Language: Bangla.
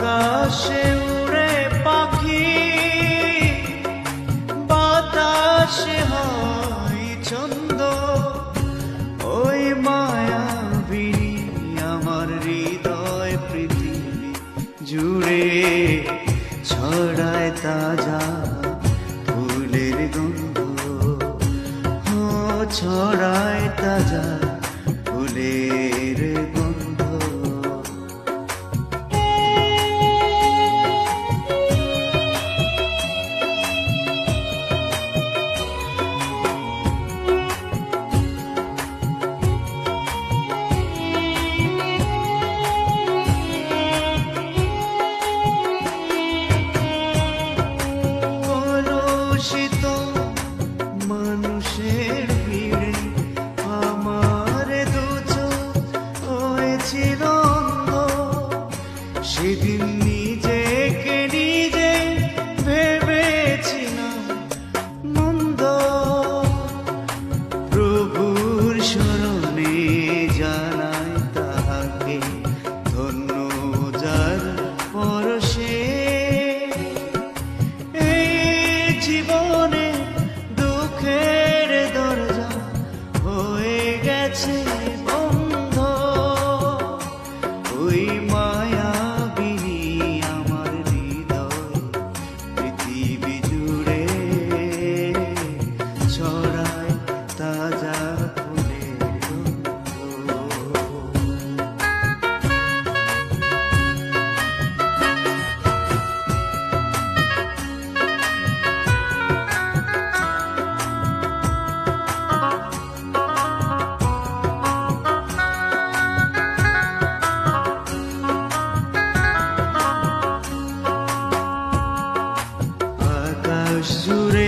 আকাশে উড়ে পাখি, বাতাসে হয় ছন্দ। ওই মায়াবিনী আমার হৃদয় পৃথিবী জুড়ে ছড়ায় তাজা ফুলের গন্ধ। ছড়ায় তাজা ছড়ায় তাজা জুড়ে